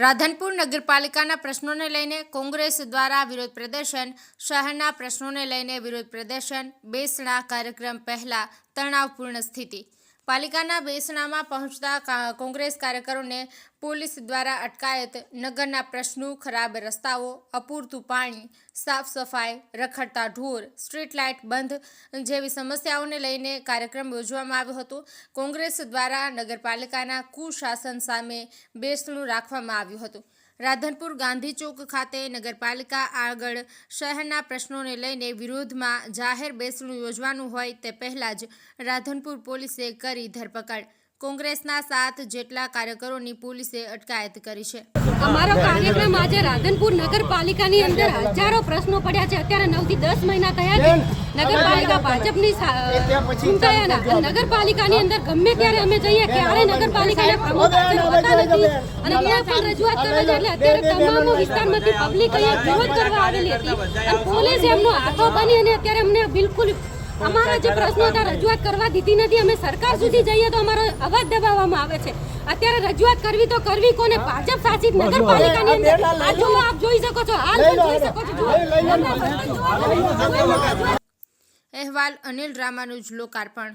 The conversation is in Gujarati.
રાધનપુર નગરપાલિકાના પ્રશ્નોને લઈને કોંગ્રેસ દ્વારા વિરોધ પ્રદર્શન, શહેરના પ્રશ્નોને લઈને વિરોધ પ્રદર્શન, બેસણા કાર્યક્રમ પહેલા તણાવપૂર્ણ સ્થિતિ. પાલિકાના બેસણામાં પહોંચતા કોંગ્રેસ કાર્યકરોને પોલીસ દ્વારા અટકાયત નગરના પ્રશ્નો, ખરાબ રસ્તાઓ, અપૂરતું પાણી, સાફ સફાઈ, રખડતા ઢોર, સ્ટ્રીટ લાઇટ બંધ જેવી સમસ્યાઓને લઈને કાર્યક્રમ યોજવામાં આવ્યો હતો. કોંગ્રેસ દ્વારા નગરપાલિકાના કુશાસન સામે બેસણું રાખવામાં આવ્યું હતું. રાધનપુર ગાંધી ચોક ખાતે નગરપાલિકા આગળ શહેરના પ્રશ્નોને લઈને વિરોધમાં જાહેર બેસણું યોજવાનું હોય તે પહેલા જ રાધનપુર પોલીસે કરી ધરપકડ. કોંગ્રેસના સાત જેટલા કાર્યકરોની પોલીસે અટકાયત કરી છે. અમારો કાર્યક્રમ આજે રાધનપુર નગરપાલિકાની અંદર હજારો પ્રશ્નો પડ્યા છે. અત્યારે નવથી દસ મહિના થયા છે. નગરપાલિકા ભાજપની ચૂંટાયાના નગરપાલિકાની અંદર ગમે ત્યારે અમે જઈએ ક્યારે નગરપાલિકાના પ્રમુખ હોતા નથી. અને ત્યાં પણ રજૂઆત કરવા જાય એટલે અત્યારે તમામ વિસ્તારમાંથી પબ્લિક અહીંયા વિરોધ કરવા આવેલી હતી. અને પોલીસ એમનો હાથો બની અને અત્યારે અમને બિલકુલ અમારા જે પ્રશ્નો હતા રજૂઆત કરવા દીધી નથી અમે સરકાર સુધી જઈએ તો અમારો અવાજ દબાવવામાં આવે છે. અત્યારે રજૂઆત કરવી તો કરવી કોને? ભાજપ શાસિત નગરપાલિકાની અંદર આ જો આપ જોઈ શકો છો હાલ જોઈ શકો છો અહેવાલ અનિલ રામાનુજ લોકાર્પણ.